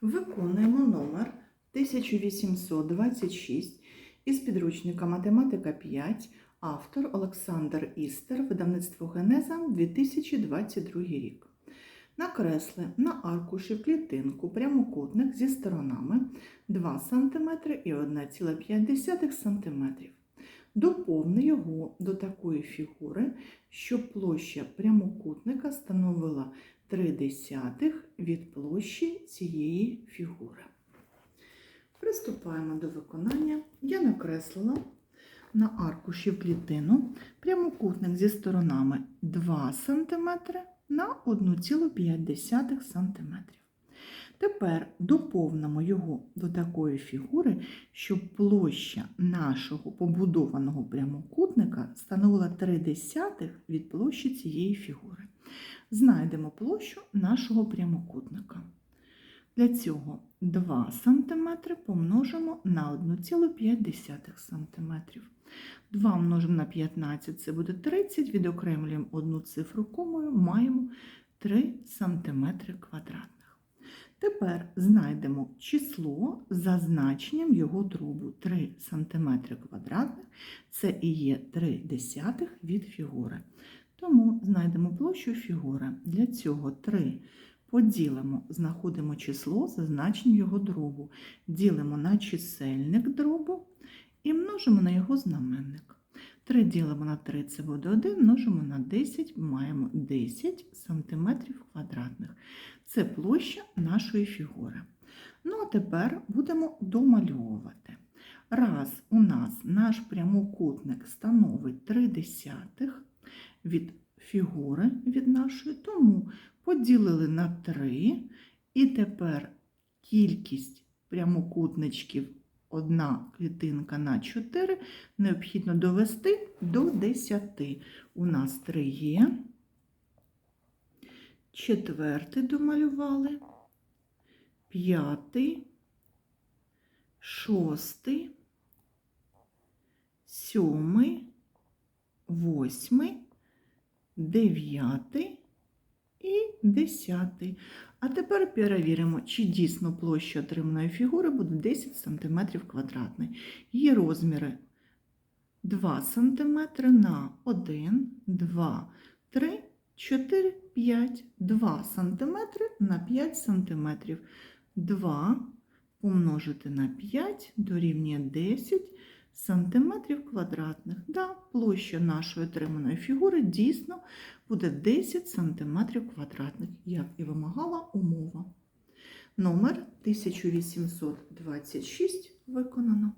Виконуємо номер 1826 із підручника Математика 5, автор Олександр Істер, видавництво Генеза 2022 рік. Накресли на аркуші в клітинку прямокутник зі сторонами 2 см і 1,5 см. Доповни його до такої фігури, щоб площа прямокутника становила 3 десятих від площі цієї фігури. Приступаємо до виконання. Я накреслила на аркуші в клітину прямокутник зі сторонами 2 см на 1,5 см. Тепер доповнимо його до такої фігури, щоб площа нашого побудованого прямокутника становила 3 десятих від площі цієї фігури. Знайдемо площу нашого прямокутника. Для цього 2 см помножимо на 1,5 см. 2 множимо на 15 це буде 30, відокремлюємо одну цифру комою, маємо 3 см квадратних. Тепер знайдемо число за значенням його дробу 3 см квадратних. Це і є 3 десятих від фігури. Тому знайдемо площу фігури. Для цього 3 поділимо, знаходимо число за значенням його дробу. Ділимо на чисельник дробу і множимо на його знаменник. 3 ділимо на 3, це буде 1, множимо на 10, маємо 10 см квадратних. Це площа нашої фігури. Ну, а тепер будемо домальовувати. Раз у нас наш прямокутник становить 3 десятих від фігури від нашої, тому поділили на 3, і тепер кількість прямокутничків одна клітинка на 4 необхідно довести до 10. У нас 3 є. Четвертий домалювали, п'ятий, шостий, сьомий, восьмий, дев'ятий десятий. А тепер перевіримо, чи дійсно площа отриманої фігури буде 10 см квадратний. Її розміри 2 см на 1, 2, 3, 4, 5, 2 см на 5 см. 2 помножити на 5 дорівнює 10 сантиметрів квадратних. Да, площа нашої отриманої фігури дійсно буде 10 сантиметрів квадратних, як і вимагала умова. Номер 1826 виконано.